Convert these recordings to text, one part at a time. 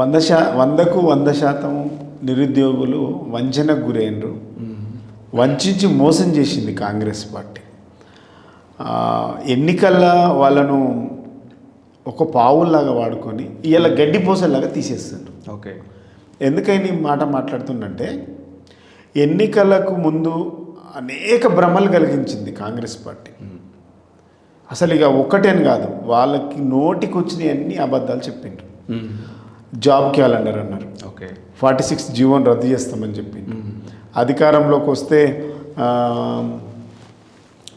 వంద శా వందకు వంద శాతం నిరుద్యోగులు వంచనకు గురైనరు. వంచించి మోసం చేసింది కాంగ్రెస్ పార్టీ. ఎన్నికల్లో వాళ్ళను ఒక పావుల్లాగా వాడుకొని ఇవాళ గడ్డి పోసల్లాగా తీసేస్తారు ఓకే. ఎందుకని మాట మాట్లాడుతుందంటే ఎన్నికలకు ముందు అనేక భ్రమలు కలిగించింది కాంగ్రెస్ పార్టీ. అసలు ఇక ఒక్కటేని కాదు వాళ్ళకి నోటికి అన్ని అబద్ధాలు చెప్పిండ్రు. జాబ్ క్యాలెండర్ అన్నారు. ఓకే. ఫార్టీ సిక్స్ జీవోని రద్దు చేస్తామని చెప్పిండ్రు అధికారంలోకి వస్తే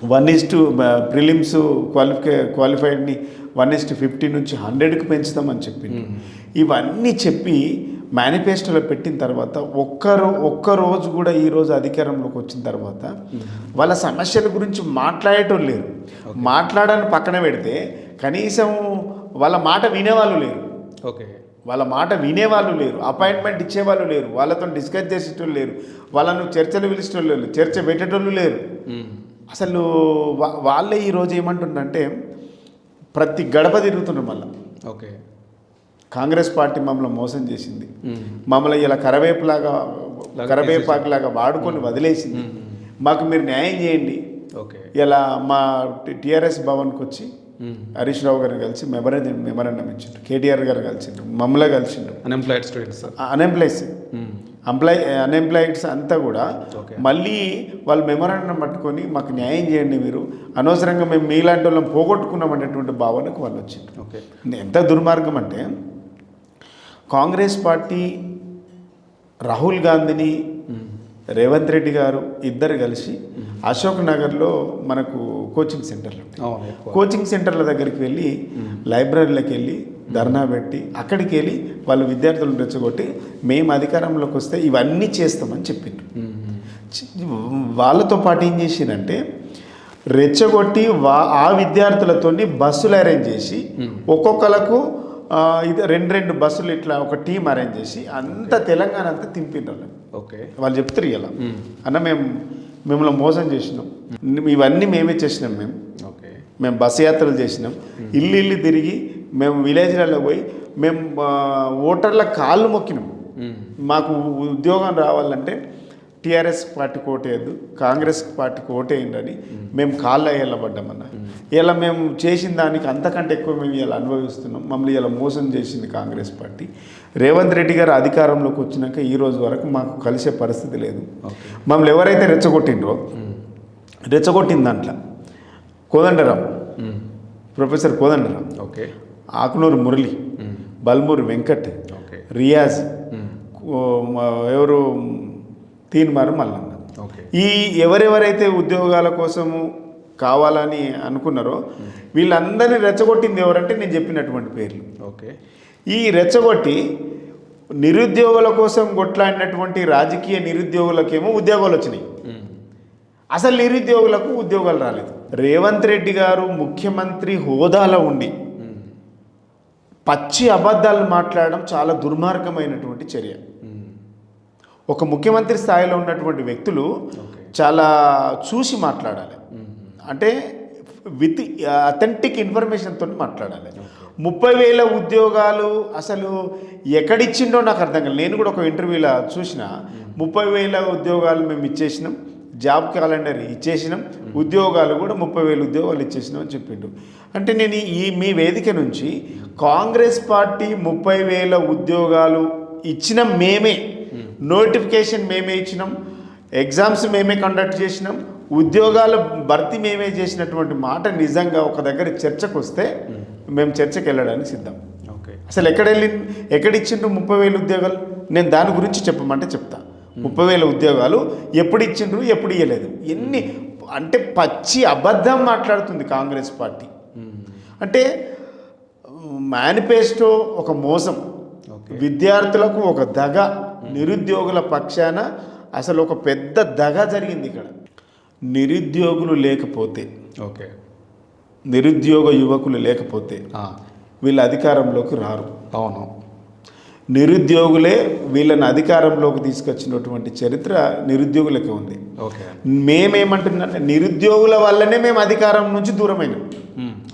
one is to prelims qualify క్వాలిఫైడ్ని one is to fifty నుంచి హండ్రెడ్కి పెంచుతామని చెప్పింది ఇవన్నీ చెప్పి మేనిఫెస్టోలో పెట్టిన తర్వాత ఒక్కరు ఒక్క రోజు కూడా ఈ రోజు అధికారంలోకి వచ్చిన తర్వాత వాళ్ళ సమస్యల గురించి మాట్లాడటం లేరు. మాట్లాడని పక్కన పెడితే కనీసం వాళ్ళ మాట వినేవాళ్ళు లేరు. ఓకే. వాళ్ళ మాట వినేవాళ్ళు లేరు అపాయింట్మెంట్ ఇచ్చేవాళ్ళు లేరు వాళ్ళతో డిస్కస్ చేసేటోళ్ళు లేరు వాళ్ళను చర్చలు పిలిచేటోళ్ళు లేరు చర్చ పెట్టేటోళ్ళు లేరు అసలు వాళ్ళే ఈరోజు ఏమంటుండంటే ప్రతి గడప తిరుగుతున్నారు మళ్ళీ ఓకే కాంగ్రెస్ పార్టీ మమ్మల్ని మోసం చేసింది మమ్మల్ని ఇలా కరవేపులాగా కరవేపాకులాగా వాడుకొని వదిలేసింది మాకు మీరు న్యాయం చేయండి ఓకే ఇలా మా టిఆర్ఎస్ భవన్కి వచ్చి హరీష్ రావు గారిని కలిసి మెమరం మెమరండం ఇచ్చిండ్రు. కేటీఆర్ గారు కలిసిండ్రు. మమ్మల్ని కలిసిండ్రు. Unemployed students unemploys employ unemployeds అంతా కూడా. మళ్ళీ వాళ్ళు మెమరాండం పట్టుకొని మాకు న్యాయం చేయండి మీరు. అనవసరంగా మేము మీలాంటి వాళ్ళని పోగొట్టుకున్నాం అనేటువంటి భావనకు వాళ్ళు వచ్చింది ఓకే ఎంత దుర్మార్గం అంటే కాంగ్రెస్ పార్టీ రాహుల్ గాంధీని రేవంత్ రెడ్డి గారు ఇద్దరు కలిసి అశోక్ నగర్లో మనకు కోచింగ్ సెంటర్లు కోచింగ్ సెంటర్ల దగ్గరికి వెళ్ళి లైబ్రరీలకు వెళ్ళి ధర్నా పెట్టి అక్కడికి వెళ్ళి వాళ్ళు విద్యార్థులను రెచ్చగొట్టి మేము అధికారంలోకి వస్తే ఇవన్నీ చేస్తామని చెప్పిండ్రు. వాళ్ళతో పాటు ఏం చేసిరంటే రెచ్చగొట్టి వా ఆ విద్యార్థులతోని బస్సులు అరేంజ్ చేసి ఒక్కొక్కలకు ఇది రెండు రెండు బస్సులు ఇట్లా ఒక టీం అరేంజ్ చేసి అంత తెలంగాణ అంతా వాళ్ళని. ఓకే. వాళ్ళు చెప్తారు ఇలా. అన్న మేము మిమ్మల్ని మోసం చేసినాం. ఇవన్నీ మేమే చేసినాం మేము ఓకే. మేము బస్సు యాత్రలు చేసినాం. ఇల్లు ఇల్లు తిరిగి మేము విలేజ్లలో పోయి మేము ఓటర్ల కాళ్ళు మొక్కినాం. మాకు ఉద్యోగం రావాలంటే టీఆర్ఎస్ పార్టీకి ఓటేయద్దు కాంగ్రెస్ పార్టీకి ఓటేయండి మేము కాళ్ళ వెళ్ళబడ్డామన్న ఇలా మేము చేసిన దానికి అంతకంటే ఎక్కువ మేము ఇలా అనుభవిస్తున్నాం. మమ్మల్ని ఇలా మోసం చేసింది కాంగ్రెస్ పార్టీ. రేవంత్ రెడ్డి గారు అధికారంలోకి వచ్చినాక ఈ రోజు వరకు మాకు కలిసే పరిస్థితి లేదు. మమ్మల్ని ఎవరైతే రెచ్చగొట్టిండ్రో రెచ్చగొట్టిన దాంట్లో Kodandaram professor Kodandaram okay. Akunuri Murali Balmoor Venkat okay. Riaz ఎవరు తీన్మారు మల్లన్న ఓకే. ఈ ఎవరెవరైతే ఉద్యోగాల కోసము కావాలని అనుకున్నారో వీళ్ళందరినీ రెచ్చగొట్టింది ఎవరంటే నేను చెప్పినటువంటి పేర్లు. ఓకే. ఈ రెచ్చగొట్టి నిరుద్యోగుల కోసం కొట్లాడినటువంటి రాజకీయ నిరుద్యోగులకేమో ఉద్యోగాలు వచ్చినాయి. అసలు నిరుద్యోగులకు ఉద్యోగాలు రాలేదు. రేవంత్ రెడ్డి గారు ముఖ్యమంత్రి హోదాలో ఉండి పచ్చి అబద్ధాలు మాట్లాడడం చాలా దుర్మార్గమైనటువంటి చర్య. ఒక ముఖ్యమంత్రి స్థాయిలో ఉన్నటువంటి వ్యక్తులు చాలా చూసి మాట్లాడాలి. అంటే విత్ అథెంటిక్ ఇన్ఫర్మేషన్తో మాట్లాడాలి. ముప్పై వేల ఉద్యోగాలు అసలు ఎక్కడిచ్చిండో నాకు అర్థం కాలేదు. నేను కూడా ఒక ఇంటర్వ్యూలో చూసిన ముప్పై వేల ఉద్యోగాలు మేము ఇచ్చేసినాం జాబ్ క్యాలెండర్ ఇచ్చేసినాం ఉద్యోగాలు కూడా ముప్పై వేల ఉద్యోగాలు ఇచ్చేసినాం అని చెప్పిండు. అంటే నేను ఈ మీ వేదిక నుంచి కాంగ్రెస్ పార్టీ ముప్పై వేల ఉద్యోగాలు ఇచ్చిన మేమే నోటిఫికేషన్ మేమే ఇచ్చినాం ఎగ్జామ్స్ మేమే కండక్ట్ చేసినాం ఉద్యోగాల భర్తీ మేమే చేసినటువంటి మాట నిజంగా ఒక దగ్గర చర్చకు వస్తే మేము చర్చకు వెళ్ళడానికి సిద్ధం. ఓకే. అసలు ఎక్కడ వెళ్ళి ఎక్కడ ఇచ్చిండ్రు ముప్పై వేల ఉద్యోగాలు? నేను దాని గురించి చెప్పమంటే చెప్తా. ముప్పై వేల ఉద్యోగాలు ఎప్పుడు ఇచ్చిండ్రు ఎప్పుడు ఇవ్వలేదు ఎన్ని అంటే పచ్చి అబద్ధం మాట్లాడుతుంది కాంగ్రెస్ పార్టీ. అంటే మేనిఫెస్టో ఒక మోసం. విద్యార్థులకు ఒక దగ. నిరుద్యోగుల పక్షాన అసలు ఒక పెద్ద దగ జరిగింది ఇక్కడ. నిరుద్యోగులు లేకపోతే ఓకే. నిరుద్యోగ యువకులు లేకపోతే వీళ్ళ అధికారంలోకి రారు. అవును. నిరుద్యోగులే వీళ్ళని అధికారంలోకి తీసుకొచ్చినటువంటి చరిత్ర నిరుద్యోగులకే ఉంది. ఓకే. మేమేమంటున్నా నిరుద్యోగుల వల్లనే మేము అధికారం నుంచి దూరమైనాం.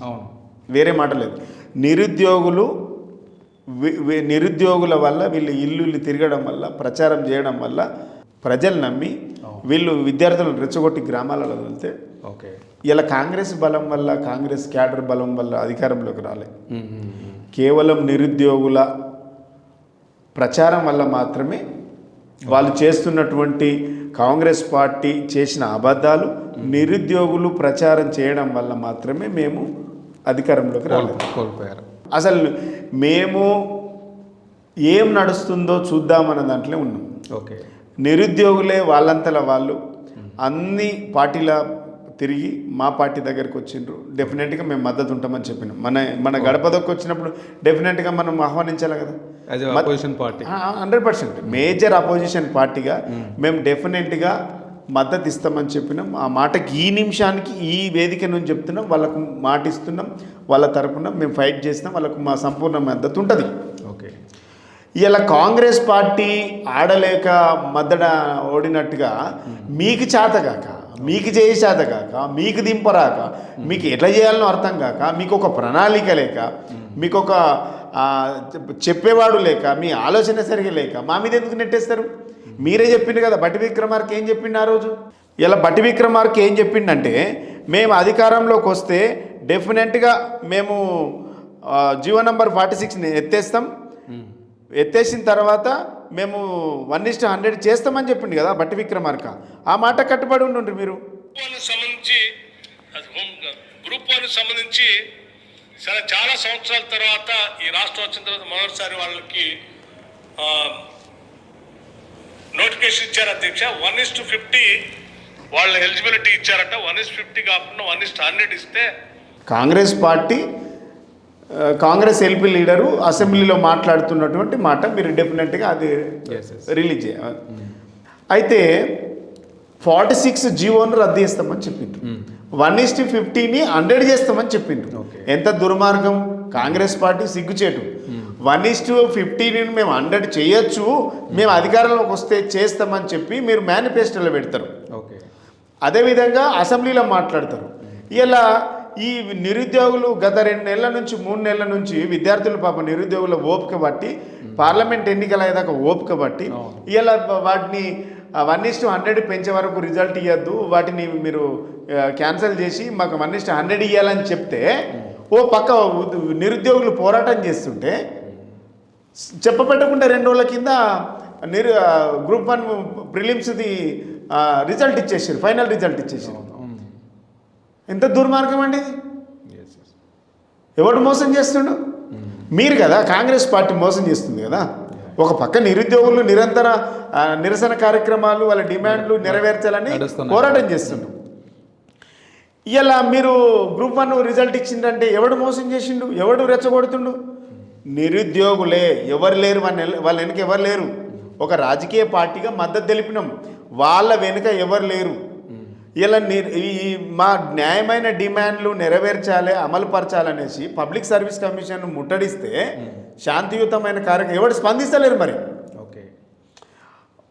అవును. వేరే మాట లేదు. నిరుద్యోగులు నిరుద్యోగుల వల్ల వీళ్ళు ఇల్లు తిరగడం వల్ల ప్రచారం చేయడం వల్ల ప్రజలు నమ్మి వీళ్ళు విద్యార్థులను రెచ్చగొట్టి గ్రామాలలో వెళ్తే ఓకే. ఇలా కాంగ్రెస్ బలం వల్ల కాంగ్రెస్ క్యాడర్ బలం వల్ల అధికారంలోకి రాలే. కేవలం నిరుద్యోగుల ప్రచారం వల్ల మాత్రమే వాళ్ళు చేస్తున్నటువంటి కాంగ్రెస్ పార్టీ చేసిన అబద్ధాలు నిరుద్యోగులు ప్రచారం చేయడం వల్ల మాత్రమే మేము అధికారంలోకి రాలేదు. కోల్పోయారు. అసలు మేము ఏం నడుస్తుందో చూద్దామన్న దాంట్లో ఉన్నాం. ఓకే. నిరుద్యోగులే వాళ్ళంతల వాళ్ళు. అన్ని పార్టీల తిరిగి మా పార్టీ దగ్గరికి వచ్చిండ్రు. డెఫినెట్గా మేము మద్దతు ఉంటామని చెప్పినాం. మన మన గడపదొక్క వచ్చినప్పుడు డెఫినెట్గా మనం ఆహ్వానించాలి కదా. Opposition party hundred percent. Major opposition పార్టీగా మేము. డెఫినెట్గా మద్దతు ఇస్తామని చెప్పినాం. ఆ మాటకి ఈ నిమిషానికి ఈ వేదిక నుంచి చెప్తున్నాం. వాళ్ళకు మాట ఇస్తున్నాం వాళ్ళ తరపున మేము ఫైట్ చేస్తున్నాం. వాళ్ళకు మా సంపూర్ణ మద్దతు ఉంటుంది. ఓకే. ఇలా కాంగ్రెస్ పార్టీ ఆడలేక మద్దడ ఓడినట్టుగా మీకు చేతగాక మీకు చేయి చేతగాక మీకు దింపరాక మీకు ఎట్లా చేయాలనో అర్థం కాక మీకు ఒక ప్రణాళిక లేక మీకు ఒక చెప్పేవాడు లేక మీ ఆలోచన సరిగా లేక మా మీద ఎందుకు నెట్టేస్తారు? మీరే చెప్పిండు కదా బట్టి విక్రమార్క ఏం చెప్పిండు ఆ రోజు? ఇలా బట్టి విక్రమార్క ఏం చెప్పిండంటే మేము అధికారంలోకి వస్తే డెఫినెట్గా మేము జీవో నంబర్ ఫార్టీ సిక్స్ని ఎత్తేస్తాం. ఎత్తేసిన తర్వాత మేము వన్ ఇస్ట్ హండ్రెడ్ చేస్తామని చెప్పిండు కదా బట్టి విక్రమార్క. ఆ మాట కట్టుబడి ఉండండి మీరు? సంబంధించి గ్రూప్ వన్ సంబంధించి సరే చాలా సంవత్సరాల తర్వాత ఈ రాష్ట్రం వచ్చిన తర్వాత మొదటిసారి వాళ్ళకి నోటిఫికేషన్ ఇచ్చారు అధ్యక్ష. వన్ ఇస్ టు ఫిఫ్టీ వాళ్ళ ఎలిజిబిలిటీ ఇచ్చారట. వన్ ఇస్ ఫిఫ్టీ కాకుండా వన్ ఇస్ హండ్రెడ్ ఇస్తే Congress party Congress LP leader అసెంబ్లీలో మాట్లాడుతున్నటువంటి మాట మీరు డెఫినెట్గా అది. రిలీజ్ చేయాలి అయితే ఫార్టీ సిక్స్ జీవోను రద్దు చేస్తామని చెప్పిండ్రు. వన్ ఇస్టీ ఫిఫ్టీని హండ్రెడ్ చేస్తామని చెప్పిండ్రు. ఎంత దుర్మార్గం? కాంగ్రెస్ పార్టీ సిగ్గుచేటు. వన్ ఇస్ టు ఫిఫ్టీని మేము హండ్రెడ్ చేయొచ్చు. మేము అధికారంలోకి వస్తే చేస్తామని చెప్పి మీరు మేనిఫెస్టోలో పెడతారు. ఓకే. అదేవిధంగా అసెంబ్లీలో మాట్లాడతారు. ఇలా ఈ నిరుద్యోగులు గత రెండు నెలల నుంచి మూడు నెలల నుంచి విద్యార్థులు పాప నిరుద్యోగుల ఓపిక బట్టి పార్లమెంట్ ఎన్నికలు అయ్యేదాకా ఓపిక బట్టి ఇలా వాటిని వన్ ఇస్టు హండ్రెడ్ పెంచే వరకు రిజల్ట్ ఇవ్వద్దు వాటిని మీరు క్యాన్సిల్ చేసి మాకు వన్ ఇస్టు హండ్రెడ్ ఇవ్వాలని చెప్తే ఓ పక్క నిరుద్యోగులు పోరాటం చేస్తుంటే చెప్పబెట్టకుండా రెండు రోజుల కింద నిరు గ్రూప్ వన్ ప్రిలిమ్స్ది రిజల్ట్ ఇచ్చేసారు ఫైనల్ రిజల్ట్ ఇచ్చేసారు. ఎంత దుర్మార్గం అండి ఎవడు మోసం చేస్తుండు? మీరు కదా కాంగ్రెస్ పార్టీ మోసం చేస్తుంది కదా. ఒక పక్క నిరుద్యోగులు నిరంతర నిరసన కార్యక్రమాలు వాళ్ళ డిమాండ్లు నెరవేర్చాలని. పోరాటం చేస్తుండు. ఇలా మీరు గ్రూప్ వన్ రిజల్ట్ ఇచ్చిందంటే ఎవడు మోసం చేసిండు? ఎవడు రెచ్చగొడుతుండు? నిరుద్యోగులే ఎవరు లేరు వాళ్ళ వాళ్ళ వెనుక ఎవరు లేరు? ఒక రాజకీయ పార్టీగా మద్దతు తెలిపినాం. వాళ్ళ వెనుక ఎవరు లేరు? ఇలా ని- ఈ మా న్యాయమైన డిమాండ్లు నెరవేర్చాలి అమలుపరచాలనేసి పబ్లిక్ సర్వీస్ కమిషన్ ముట్టడిస్తే శాంతియుతమైన కార్యక్రమం ఎవరు స్పందిస్తలేరు మరి? ఓకే.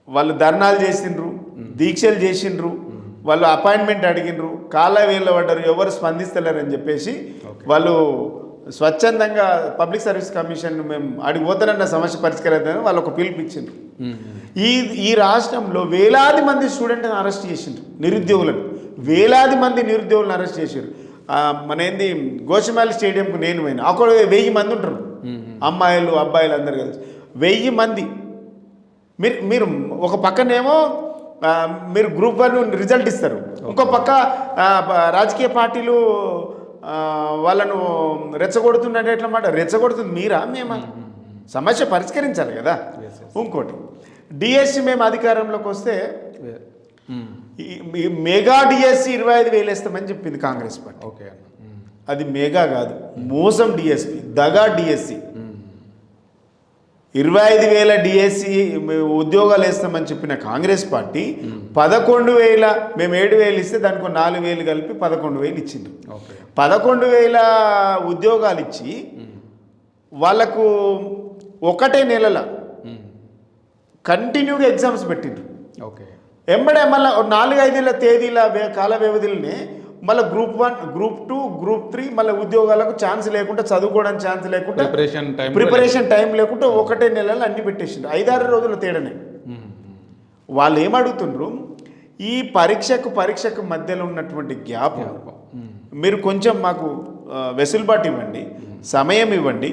వాళ్ళు ధర్నాలు చేసిండ్రు దీక్షలు చేసిండ్రు వాళ్ళు అపాయింట్మెంట్ అడిగిండ్రు కాళ్ళ వేళ్ళ పడ్డారు ఎవరు స్పందిస్తలేరని చెప్పేసి వాళ్ళు స్వచ్ఛందంగా పబ్లిక్ సర్వీస్ కమిషన్ మేము అడిగి పోతానన్న సమస్య పరిష్కరిద్దామని వాళ్ళు ఒక పిలుపు ఇచ్చిండ్రు. ఈ ఈ రాష్ట్రంలో వేలాది మంది స్టూడెంట్ని అరెస్ట్ చేసిండ్రు నిరుద్యోగులను. వేలాది మంది నిరుద్యోగులను అరెస్ట్ చేశారు ఆ, మన ఏంది గోషమాలి స్టేడియంకు నేను పోయినా. అక్కడ వెయ్యి మంది ఉంటారు అమ్మాయిలు అబ్బాయిలు అందరు కలిసి. వెయ్యి మంది. మీరు మీరు ఒక పక్కనేమో మీరు గ్రూప్ వన్ రిజల్ట్ ఇస్తారు. ఇంకో పక్క రాజకీయ పార్టీలు వాళ్ళను రెచ్చగొడుతుందంటే ఎట్లా మాట? రెచ్చగొడుతుంది మీరా మేమా? సమస్య పరిష్కరించాలి కదా. ఇంకోటి డిఎస్సి మేము అధికారంలోకి వస్తే మెగా డిఎస్సి ఇరవై ఐదు వేలు వేస్తామని చెప్పింది కాంగ్రెస్ పార్టీ. ఓకే. అది మెగా కాదు మోసం డిఎస్పి దగా డిఎస్సి ఇరవై ఐదు వేల డిఎస్సి ఉద్యోగాలు వేస్తామని చెప్పిన కాంగ్రెస్ పార్టీ పదకొండు వేల మేము ఏడు వేలు ఇస్తే దానికి నాలుగు వేలు కలిపి పదకొండు వేలు ఓకే. పదకొండు వేల ఉద్యోగాలు ఇచ్చి వాళ్ళకు ఒకటే నెలల. కంటిన్యూగా ఎగ్జామ్స్ పెట్టిండ్రు. ఓకే. ఎంబడే మళ్ళీ నాలుగు ఐదేళ్ళ తేదీల కాల వ్యవధిలోనే మళ్ళీ group one group two group three మళ్ళీ ఉద్యోగాలకు ఛాన్స్ లేకుండా చదువుకోవడానికి ఛాన్స్ లేకుండా ప్రిపరేషన్ టైం ప్రిపరేషన్ టైం లేకుండా. ఒకటే నెలలు అన్ని పెట్టేసిండ్రు. ఐదారు రోజుల తేడానే. వాళ్ళు ఏమడుగుతుండ్రు? ఈ పరీక్షకు పరీక్షకు మధ్యలో ఉన్నటువంటి గ్యాప్. మీరు కొంచెం మాకు వెసులుబాటు ఇవ్వండి. సమయం ఇవ్వండి.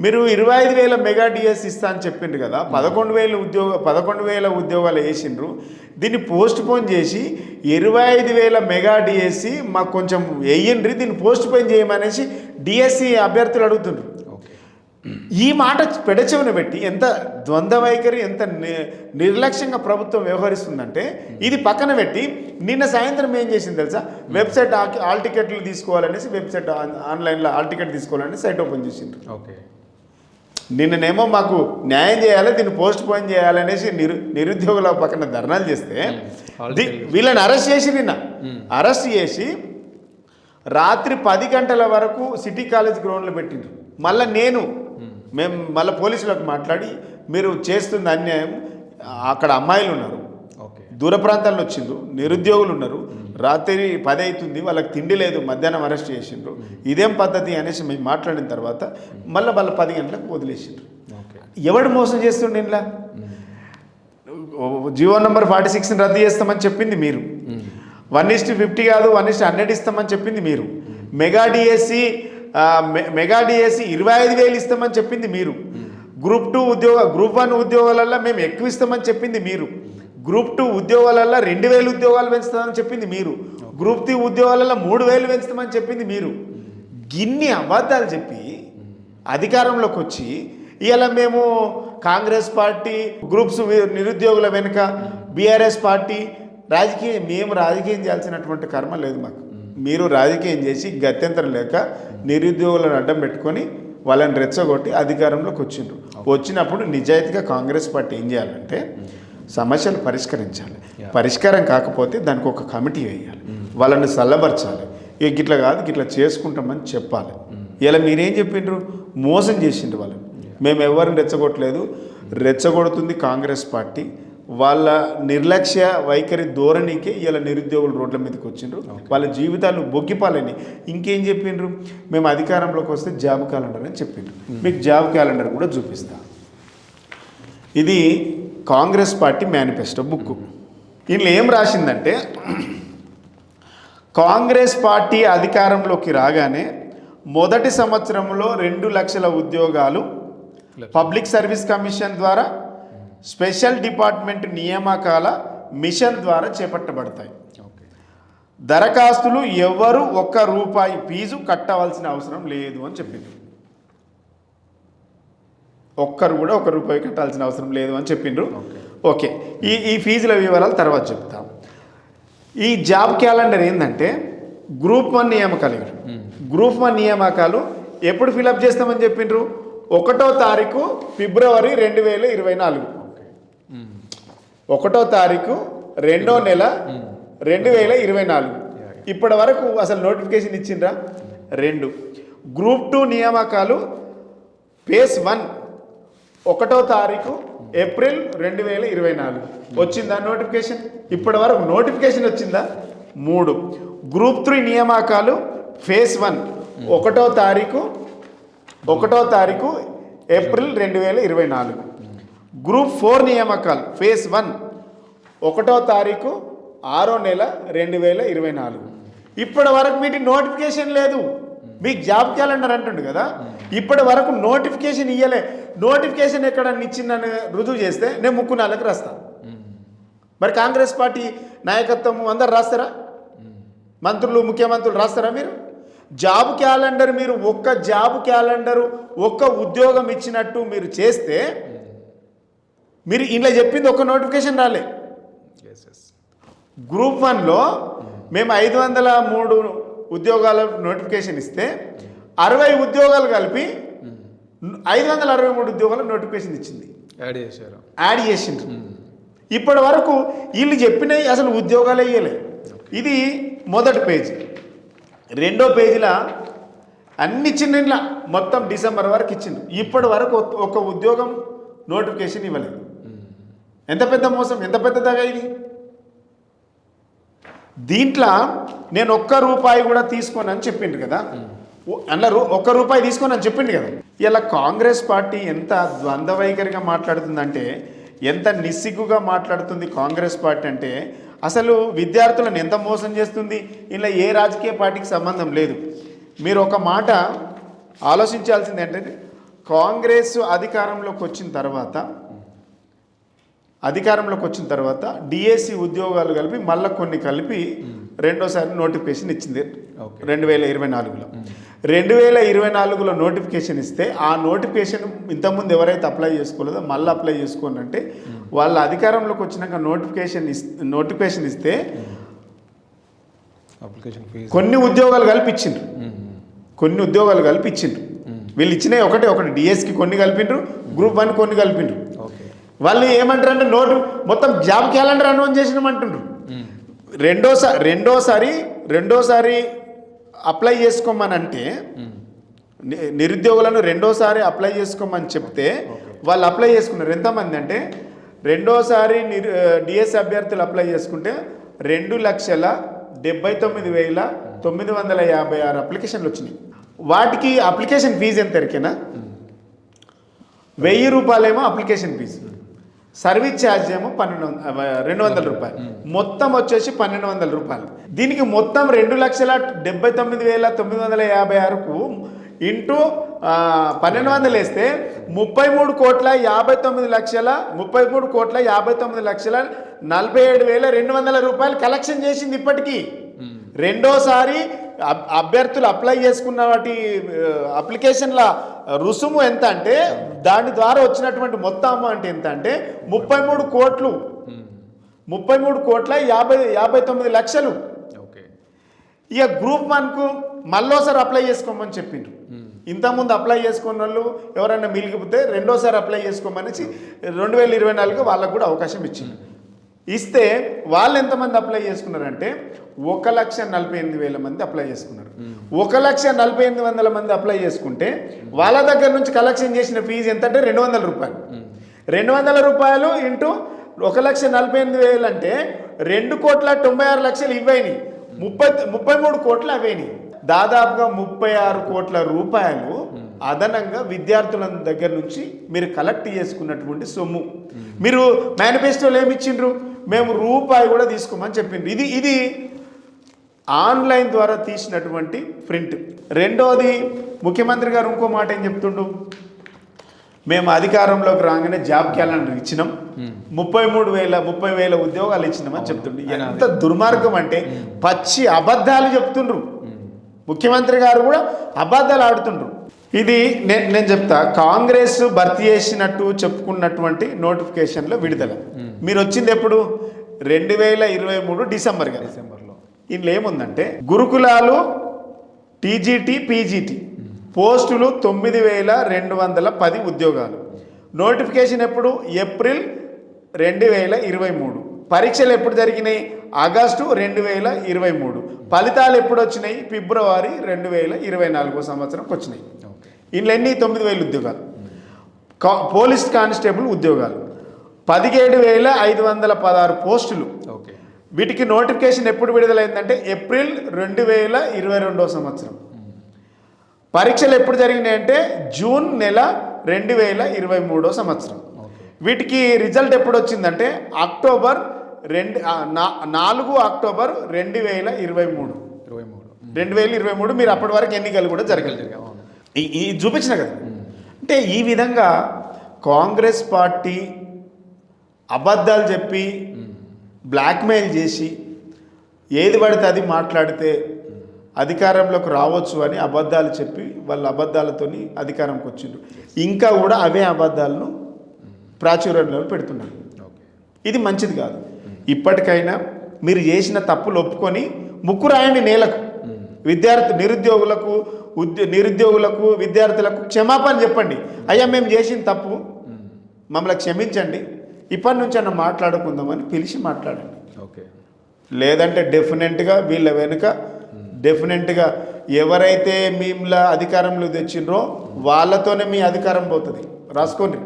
మీరు ఇరవై ఐదు వేల మెగా డిఎస్ ఇస్తా అని చెప్పిండ్రు కదా పదకొండు వేల ఉద్యోగ పదకొండు వేల ఉద్యోగాలు వేసిండ్రు. దీన్ని పోస్ట్ పోన్ చేసి ఇరవై ఐదు వేల మెగా డిఎస్సి మాకు కొంచెం వేయండ్రి దీన్ని పోస్ట్ పోన్ చేయమనేసి డిఎస్సి అభ్యర్థులు అడుగుతుండ్రు. ఓకే ఈ మాట పెడచెవిన పెట్టి ఎంత ద్వంద్వ వైఖరి ఎంత ని- నిర్లక్ష్యంగా ప్రభుత్వం వ్యవహరిస్తుందంటే ఇది పక్కన పెట్టి నిన్న సాయంత్రం ఏం చేసింది తెలుసా? వెబ్సైట్ ఆల్ టికెట్లు తీసుకోవాలనేసి వెబ్సైట్ ఆన్లైన్లో ఆల్ టికెట్ తీసుకోవాలని సైట్ ఓపెన్ చేసిండ్రు. ఓకే. నిన్ననేమో మాకు న్యాయం చేయాలి దీన్ని పోస్ట్ పోన్ చేయాలనేసి నిరు నిరుద్యోగుల పక్కన ధర్నాలు చేస్తే ది- వీళ్ళని అరెస్ట్ చేసి నిన్న. అరెస్ట్ చేసి రాత్రి పది గంటల వరకు సిటీ కాలేజ్ గ్రౌండ్లో పెట్టిండ్రు. మళ్ళీ నేను మేము మళ్ళీ పోలీసులకు మాట్లాడి మీరు చేస్తుంది అన్యాయం అక్కడ అమ్మాయిలు ఉన్నారు. ఓకే దూర ప్రాంతాల్లో వచ్చిండ్రు నిరుద్యోగులు ఉన్నారు. రాత్రి పది అవుతుంది వాళ్ళకి తిండి లేదు మధ్యాహ్నం అరెస్ట్ చేసిండ్రు. ఇదేం పద్ధతి అనేసి మేము మాట్లాడిన తర్వాత మళ్ళీ వాళ్ళ పది గంటలకు వదిలేసిండ్రు. ఎవడు మోసం చేస్తుండే ఇంట్లో జియో నంబర్ ఫార్టీ సిక్స్ని రద్దు చేస్తామని చెప్పింది మీరు. వన్ ఇస్ట్ ఫిఫ్టీ కాదు వన్ ఇస్ట్ హండ్రెడ్ ఇస్తామని చెప్పింది మీరు. మెగా డిఎస్సి మెగా డిఎస్సి ఇరవై ఐదు వేలు ఇస్తామని చెప్పింది మీరు. గ్రూప్ టూ ఉద్యోగ గ్రూప్ వన్ ఉద్యోగాలల్లో మేము ఎక్కువ ఇస్తామని చెప్పింది మీరు. గ్రూప్ టూ ఉద్యోగాలల్లో రెండు వేలు ఉద్యోగాలు పెంచుతామని చెప్పింది మీరు. గ్రూప్ త్రీ ఉద్యోగాలలో మూడు వేలు పెంచుతామని చెప్పింది మీరు. గిన్ని అబద్ధాలు చెప్పి అధికారంలోకి వచ్చి ఇలా మేము కాంగ్రెస్ పార్టీ గ్రూప్స్ నిరుద్యోగుల వెనుక బీఆర్ఎస్ పార్టీ రాజకీయం మేము రాజకీయం చేయాల్సినటువంటి కర్మ లేదు మాకు. మీరు రాజకీయం చేసి గత్యంతరం లేక నిరుద్యోగులను అడ్డం పెట్టుకొని వాళ్ళని రెచ్చగొట్టి అధికారంలోకి వచ్చిండ్రు. వచ్చినప్పుడు నిజాయితీగా కాంగ్రెస్ పార్టీ ఏం చేయాలంటే సమస్యలు పరిష్కరించాలి. పరిష్కారం కాకపోతే దానికి ఒక కమిటీ వేయాలి. వాళ్ళని చల్లబరచాలి ఇక గిట్ల కాదు గిట్ల చేసుకుంటామని చెప్పాలి. ఇలా మీరేం చెప్పిండ్రు మోసం చేసిండ్రు వాళ్ళని మేము ఎవరిని రెచ్చగొట్టలేదు. రెచ్చగొడుతుంది కాంగ్రెస్ పార్టీ. వాళ్ళ నిర్లక్ష్య వైఖరి ధోరణికే ఇలా నిరుద్యోగులు రోడ్ల మీదకి వచ్చిండ్రు. వాళ్ళ జీవితాలు బొగ్గిపాలని ఇంకేం చెప్పిండ్రు మేము అధికారంలోకి వస్తే జాబ్ క్యాలెండర్ అని చెప్పిండ్రు మీకు జాబ్ క్యాలెండర్ కూడా చూపిస్తాం. ఇది కాంగ్రెస్ పార్టీ మేనిఫెస్టో బుక్ దీనిలో ఏం రాసిందంటే కాంగ్రెస్ పార్టీ అధికారంలోకి రాగానే మొదటి సంవత్సరంలో రెండు లక్షల ఉద్యోగాలు పబ్లిక్ సర్వీస్ కమిషన్ ద్వారా స్పెషల్ డిపార్ట్మెంట్ నియామకాల మిషన్ ద్వారా చేపట్టబడతాయి. ఓకే దరఖాస్తులు ఎవరు ఒక్క రూపాయి ఫీజు కట్టవలసిన అవసరం లేదు అని చెప్పింది. ఒక్కరు కూడా ఒక రూపాయి కట్టాల్సిన అవసరం లేదు అని చెప్పిండ్రు. ఓకే. ఈ ఈ ఫీజుల వివరాలు తర్వాత చెప్తాం. ఈ జాబ్ క్యాలెండర్ ఏంటంటే గ్రూప్ వన్ నియామకాలు గ్రూప్ వన్ నియామకాలు ఎప్పుడు ఫిలప్ చేస్తామని చెప్పిండ్రు? ఒకటో తారీఖు ఫిబ్రవరి రెండు వేల ఇరవై నాలుగు. ఒకటో తారీఖు రెండో నెల రెండు వేల ఇరవై నాలుగు. ఇప్పటి వరకు అసలు నోటిఫికేషన్ ఇచ్చిండ్రా? రెండు. గ్రూప్ టూ నియామకాలు ఫేస్ వన్. ఒకటో తారీఖు ఏప్రిల్ రెండు వేల ఇరవై నాలుగు. వచ్చిందా నోటిఫికేషన్? ఇప్పటి వరకు నోటిఫికేషన్ వచ్చిందా? మూడు. గ్రూప్ త్రీ నియామకాలు ఫేస్ వన్. ఒకటో తారీఖు ఒకటో తారీఖు ఏప్రిల్ రెండు వేల ఇరవై నాలుగు. గ్రూప్ ఫోర్ నియామకాలు ఫేస్ వన్. ఒకటో తారీఖు ఆరో నెల రెండు వేల ఇరవై నాలుగు. ఇప్పటి వరకు వీటి నోటిఫికేషన్ లేదు. మీకు జాబ్ క్యాలెండర్ అంటుండు కదా? ఇప్పటి వరకు నోటిఫికేషన్ ఇయ్యలే. నోటిఫికేషన్ ఎక్కడ ఇచ్చిందని రుజువు చేస్తే నేను ముక్కు నెలకు రాస్తా. మరి కాంగ్రెస్ పార్టీ నాయకత్వం అందరు రాస్తారా? మంత్రులు ముఖ్యమంత్రులు రాస్తారా మీరు? జాబ్ క్యాలెండర్ మీరు ఒక్క జాబ్ క్యాలెండరు ఒక్క ఉద్యోగం ఇచ్చినట్టు మీరు చేస్తే మీరు ఇంట్లో చెప్పింది ఒక్క నోటిఫికేషన్ రాలే. గ్రూప్ వన్లో మేము ఐదు వందల మూడు ఉద్యోగాల నోటిఫికేషన్ ఇస్తే అరవై ఉద్యోగాలు కలిపి ఐదు వందల అరవై మూడు ఉద్యోగాల నోటిఫికేషన్ ఇచ్చింది. యాడ్ చేశారు. యాడ్ చేసిండ్రు. ఇప్పటి వరకు వీళ్ళు చెప్పినవి అసలు ఉద్యోగాలు వేయలే ఇది మొదటి పేజీ. రెండో పేజీలో అన్ని చిన్న మొత్తం డిసెంబర్ వరకు ఇచ్చిండు ఇప్పటి వరకు ఒక్క- ఒక్క ఉద్యోగం నోటిఫికేషన్ ఇవ్వలేదు. ఎంత పెద్ద మోసం ఎంత పెద్ద ఇది? దీంట్లో నేను ఒక్క రూపాయి కూడా తీసుకోను అని చెప్పిండు కదా. ఓ- అందులో ఒక్క రూపాయి తీసుకోను అని చెప్పిండు కదా. ఇలా కాంగ్రెస్ పార్టీ ఎంత ద్వంద్వ వైఖరిగా మాట్లాడుతుందంటే ఎంత నిస్సిగ్గుగా మాట్లాడుతుంది కాంగ్రెస్ పార్టీ అంటే అసలు విద్యార్థులను ఎంత మోసం చేస్తుంది? ఇలా ఏ రాజకీయ పార్టీకి సంబంధం లేదు. మీరు ఒక మాట ఆలోచించాల్సింది ఏంటంటే కాంగ్రెస్ అధికారంలోకి వచ్చిన తర్వాత అధికారంలోకి వచ్చిన తర్వాత డిఎస్సి ఉద్యోగాలు కలిపి మళ్ళీ కొన్ని కలిపి రెండోసారి నోటిఫికేషన్ ఇచ్చింది. రెండు వేల ఇరవై నాలుగులో. రెండు వేల ఇరవై నాలుగులో నోటిఫికేషన్ ఇస్తే ఆ నోటిఫికేషన్ ఇంతకుముందు ఎవరైతే అప్లై చేసుకోలేదో మళ్ళీ అప్లై చేసుకోండి అంటే వాళ్ళ అధికారంలోకి వచ్చినాక నోటిఫికేషన్ నోటిఫికేషన్ ఇస్తే కొన్ని ఉద్యోగాలు కలిపి ఇచ్చిండ్రు కొన్ని ఉద్యోగాలు కలిపి ఇచ్చిండ్రు వీళ్ళు ఇచ్చినవి ఒకటే ఒకటి డిఎస్కి కొన్ని కలిపిండ్రు గ్రూప్ వన్ కొన్ని కలిపిండ్రు. వాళ్ళు ఏమంటారు అంటే నోటు మొత్తం జాబ్ క్యాలెండర్ అనౌన్స్ చేసినామంటుండ్రు. రెండోసారి రెండోసారి రెండోసారి అప్లై చేసుకోమని అంటే నిరుద్యోగులను రెండోసారి అప్లై చేసుకోమని చెప్తే వాళ్ళు అప్లై చేసుకున్నారు. ఎంతమంది అంటే రెండోసారి నిరు డిఎస్ అభ్యర్థులు అప్లై చేసుకుంటే రెండు లక్షల డెబ్బై తొమ్మిది వేల తొమ్మిది వందల యాభై ఆరు అప్లికేషన్లు వచ్చినాయి. వాటికి అప్లికేషన్ ఫీజు ఎంత ఎరికేనా వెయ్యి రూపాయలేమో అప్లికేషన్ ఫీజు. సర్వీస్ ఛార్జ్ ఏమో పన్నెండు రెండు వందల రూపాయలు. మొత్తం వచ్చేసి పన్నెండు వందల రూపాయలు. దీనికి మొత్తం రెండు లక్షల డెబ్బై తొమ్మిది వేల తొమ్మిది వందల యాభై ఆరుకు ఇంటూ పన్నెండు వందలు వేస్తే ముప్పై మూడు కోట్ల యాభై తొమ్మిది లక్షల ముప్పై మూడు కోట్ల యాభై తొమ్మిది లక్షల నలభై ఏడు వేల రెండు వందల రూపాయలు కలెక్షన్ చేసింది ఇప్పటికీ. రెండోసారి అభ్యర్థులు అప్లై చేసుకున్న వాటి అప్లికేషన్ల రుసుము ఎంత అంటే దాని ద్వారా వచ్చినటువంటి మొత్తం అమౌంట్ ఎంత అంటే ముప్పై మూడు కోట్లు. ముప్పై మూడు కోట్ల యాభై యాభై తొమ్మిది లక్షలు. ఓకే. ఇక గ్రూప్ వన్కు మళ్ళోసారి అప్లై చేసుకోమని చెప్పిండ్రు. ఇంతకుముందు అప్లై చేసుకున్న వాళ్ళు ఎవరైనా మిగిలిపోతే రెండోసారి అప్లై చేసుకోమనేసి రెండు వేల ఇరవై నాలుగు వాళ్ళకు కూడా అవకాశం ఇచ్చింది ఇస్తే వాళ్ళు ఎంతమంది అప్లై చేసుకున్నారంటే ఒక లక్ష నలభై ఎనిమిది వేల మంది అప్లై చేసుకున్నారు. ఒక లక్ష నలభై ఎనిమిది వందల మంది అప్లై చేసుకుంటే వాళ్ళ దగ్గర నుంచి కలెక్షన్ చేసిన ఫీజు ఎంత అంటే రెండు వందల రూపాయలు. రెండు వందల రూపాయలు ఇంటూ ఒక లక్ష నలభై ఎనిమిది వేలు అంటే రెండు కోట్ల తొంభై ఆరు లక్షలు ఇవ్వైనాయి. ముప్పై ముప్పై మూడు కోట్లు అవేని దాదాపుగా ముప్పై ఆరు కోట్ల రూపాయలు అదనంగా విద్యార్థుల దగ్గర నుంచి మీరు కలెక్ట్ చేసుకున్నటువంటి సొమ్ము. మీరు మేనిఫెస్టోలో ఏమి ఇచ్చిండ్రు? మేము రూపాయి కూడా తీసుకోమని చెప్పిండ్రు ఇది ఇది ఆన్లైన్ ద్వారా తీసినటువంటి ప్రింట్. రెండోది ముఖ్యమంత్రి గారు ఇంకో మాట ఏం చెప్తుండు? మేము అధికారంలోకి రాగానే జాబ్ క్యాలెండర్ ఇచ్చినాం. ముప్పై మూడు వేల ముప్పై వేల ఉద్యోగాలు ఇచ్చినామని చెప్తుండ్రు ఎంత దుర్మార్గం అంటే పచ్చి అబద్ధాలు చెప్తుండ్రు. ముఖ్యమంత్రి గారు కూడా అబద్ధాలు ఆడుతుండ్రు. ఇది నేను నేను చెప్తా. కాంగ్రెస్ భర్తీ చేసినట్టు చెప్పుకున్నటువంటి నోటిఫికేషన్లో విడుదల. మీరు వచ్చింది ఎప్పుడు? రెండు వేల ఇరవై మూడు డిసెంబర్ కదా. డిసెంబర్లో. ఇందులో ఏముందంటే గురుకులాలు టీజీటీ పీజీటీ పోస్టులు తొమ్మిది వేల రెండు వందల పది ఉద్యోగాలు. నోటిఫికేషన్ ఎప్పుడు? ఏప్రిల్ రెండు వేల ఇరవై మూడు. పరీక్షలు ఎప్పుడు జరిగినాయి? ఆగస్టు రెండు వేల ఇరవై మూడు. ఫలితాలు ఎప్పుడు వచ్చినాయి? ఫిబ్రవరి రెండు వేల ఇరవై నాలుగో సంవత్సరంకి వచ్చినాయి. ఎన్ని? తొమ్మిది వేల ఉద్యోగాలు. కా- పోలీస్ కానిస్టేబుల్ ఉద్యోగాలు. పదిహేడు వేల ఐదు వందల పదహారు పోస్టులు. ఓకే. వీటికి నోటిఫికేషన్ ఎప్పుడు విడుదలైందంటే ఏప్రిల్ రెండు వేల ఇరవై రెండో సంవత్సరం. పరీక్షలు ఎప్పుడు జరిగినాయంటే జూన్ నెల రెండు వేల ఇరవై మూడో సంవత్సరం. వీటికి రిజల్ట్ ఎప్పుడు వచ్చిందంటే అక్టోబర్ రెండు నాలుగు అక్టోబర్ రెండు వేల ఇరవై మూడు. ఇరవై మూడు. రెండు వేల ఇరవై మూడు మీరు అప్పటి వరకు ఎన్నికలు కూడా జరగలేదు. ఈ- చూపించిన కదా. అంటే ఈ విధంగా కాంగ్రెస్ పార్టీ అబద్ధాలు చెప్పి బ్లాక్మెయిల్ చేసి ఏది పడితే అది మాట్లాడితే అధికారంలోకి రావచ్చు అని అబద్ధాలు చెప్పి వాళ్ళ అబద్ధాలతోని అధికారంకి వచ్చిండ్రు. ఇంకా కూడా అవే అబద్ధాలను ప్రాచుర్యంలో పెడుతున్నారు. ఇది మంచిది కాదు. ఇప్పటికైనా మీరు చేసిన తప్పులు ఒప్పుకొని ముక్కు రాయండి నేలకు విద్యార్థి నిరుద్యోగులకు ఉద్య నిరుద్యోగులకు విద్యార్థులకు క్షమాపణ చెప్పండి. అయ్యా మేము చేసిన తప్పు మమ్మల్ని క్షమించండి. ఇప్పటి నుంచి అన్న మాట్లాడుకుందామని పిలిచి మాట్లాడండి. ఓకే. లేదంటే డెఫినెట్గా వీళ్ళ వెనుక డెఫినెట్గా ఎవరైతే మీమ్ల అధికారంలో తెచ్చిండ్రో వాళ్ళతోనే మీ అధికారం పోతుంది. రాసుకోండి.